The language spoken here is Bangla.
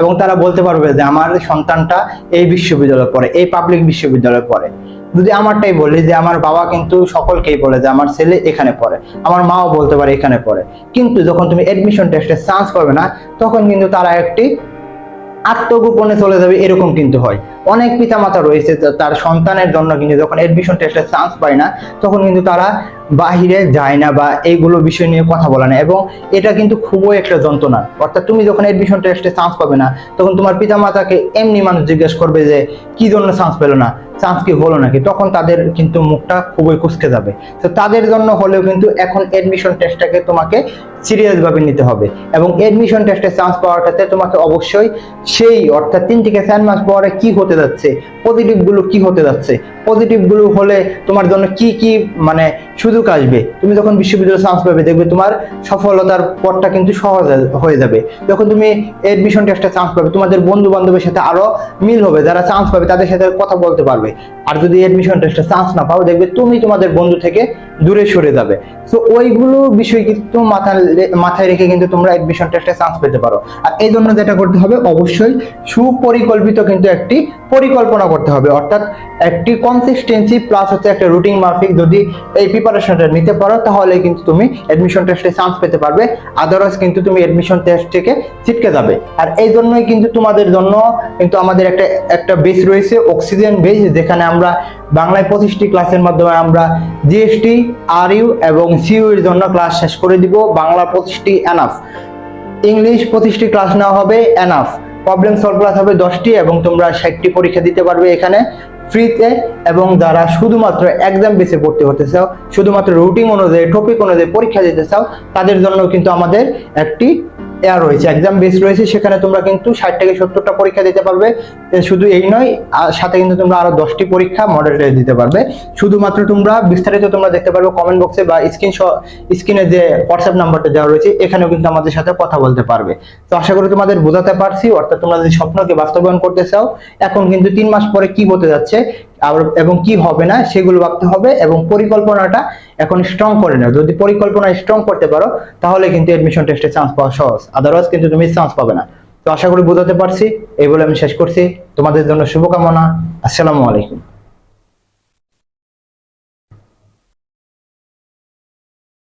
এবং তারা বলতে পারবে যে আমার সন্তানটা এই বিশ্ববিদ্যালয়ে পড়ে, এই পাবলিক বিশ্ববিদ্যালয়ে পড়ে। যদি আমারটাই বলি যে আমার বাবা কিন্তু সকলকেই বলে যে আমার ছেলে এখানে পড়ে, আমার মাও বলতে পারে এখানে পড়ে। কিন্তু যখন তুমি এডমিশন টেস্টে চান্স পাবে না, তখন কিন্তু তারা একটি আত্মগোপনে চলে যাবে, এরকম কিন্তু হয়। অনেক পিতামাতা রয়েছে তার সন্তানের জন্য কিন্তু যখন এডমিশন টেস্টে চান্স পায় না, তখন কিন্তু তারা বাহিরে যায় না বা এইগুলো বিষয় নিয়ে কথা বলে না। এবং এটা কিন্তু খুবই একটা যন্ত্রণা। অর্থাৎ তুমি যখন এডমিশন টেস্টে চান্স পাবে না, তখন তোমার পিতামাতাকে এমনি মানুষ জিজ্ঞেস করবে যে, কি জন্য চান্স পেল না? চান্স কি হলো নাকি? তখন তাদের কিন্তু মুখটা খুবই কুচকে যাবে। তো তাদের জন্য হলেও কিন্তু এখন এডমিশন টেস্টটাকে তোমাকে সিরিয়াস ভাবে নিতে হবে। এবং এডমিশন টেস্টে চান্স পাওয়ার ক্ষেত্রে তোমাকে অবশ্যই সেই অর্থাৎ তিন থেকে চার মাস পরে কি হতে যাচ্ছে পজিটিভগুলো কি হতে যাচ্ছে পজিটিভগুলো হলে তোমার জন্য কি কি মানে সুযোগ আসবে। তুমি যখন বিশ্ববিদ্যালয়ে চান্স পাবে, দেখবে তোমার সফলতার পথটা কিন্তু সহজ হয়ে যাবে। যখন তুমি এডমিশন টেস্টে চান্স পাবে, তোমাদের বন্ধু বান্ধবের সাথে আরও মিল হবে, যারা চান্স পাবে, তাদের সাথে কথা বলতে পারবে। আর যদি এডমিশন টেস্টে চান্স না পাও, দেখবে তুমি তোমাদের বন্ধু থেকে দূরে সরে যাবে। তো ওইগুলো বিষয় কিন্তু মাথা মাথায় রেখে কিন্তু তোমরা এডমিশন টেস্টে চান্স পেতে পারো। আর এই জন্য যেটা করতে হবে, অবশ্যই সুপরিকল্পিত কিন্তু একটি পরিকল্পনা করতে হবে। অর্থাৎ একটি কনসিস্টেন্সি প্লাস হচ্ছে একটা রুটিন মাফিক যদি এই প্রিপারেশনটা নিতে পারো, তাহলে কিন্তু তুমি এডমিশন টেস্টে চান্স পেতে পারবে। আদারওয়াইজ কিন্তু তুমি এডমিশন টেস্ট থেকে ছিটকে যাবে। আর এই জন্যই কিন্তু তোমাদের জন্য কিন্তু আমাদের একটা একটা বেস রয়েছে অক্সিজেন বেস যেখানে আমরা বাংলায় পঁচিশটি ক্লাসের মাধ্যমে আমরা জিএসটি আর ইউ এবং সিইউ এর জন্য ক্লাস শেষ করে দিব। বাংলা পঁচিশটি এনাফ ইংলিশ পঁচিশটি ক্লাস নেওয়া হবে এনাফ প্রবলেম সলভ ক্লাস হবে দশটি এবং তোমরা ষাটটি পরীক্ষা দিতে পারবে এখানে। ফ্রিতে এবং যারা শুধুমাত্র এক্সাম বেসে পড়তে হতে চাও, শুধুমাত্র রুটিন অনুযায়ী টপিক অনুযায়ী পরীক্ষা দিতে চাও, তাদের জন্য কিন্তু আমাদের একটি এয়ার রয়েছে এক্সাম বেস রয়েছে, সেখানে তোমরা কিন্তু ষাট থেকে সত্তরটা পরীক্ষা দিতে পারবে। শুধু এই নয় সাথে কিন্তু তোমরা আরও দশটি পরীক্ষা মডেল টেস্ট দিতে পারবে। শুধুমাত্র তোমরা বিস্তারিত তোমরা দেখতে পারবে কমেন্ট বক্সে বা স্ক্রিন স্ক্রিনে যে হোয়াটসঅ্যাপ নাম্বারটা দেওয়া রয়েছে, এখানেও কিন্তু আমাদের সাথে কথা বলতে পারবে। তো আশা করি তোমাদের বোঝাতে পারছি, অর্থাৎ তোমরা যদি স্বপ্নকে বাস্তবায়ন করতে চাও, এখন কিন্তু তিন মাস পরে কি হতে যাচ্ছে এবং কি হবে না সেগুলো ভাবতে হবে এবং পরিকল্পনাটা এখন স্ট্রং করে নাও। যদি পরিকল্পনা স্ট্রং করতে পারো, তাহলে কিন্তু এডমিশন টেস্টে চান্স পাওয়া সহজ। আদারওয়াইজ কিন্তু তুমি চান্স পাবে না। তো আশা করি বোঝাতে পারছি। এই বলে আমি শেষ করছি। তোমাদের জন্য শুভকামনা। আসসালামু আলাইকুম।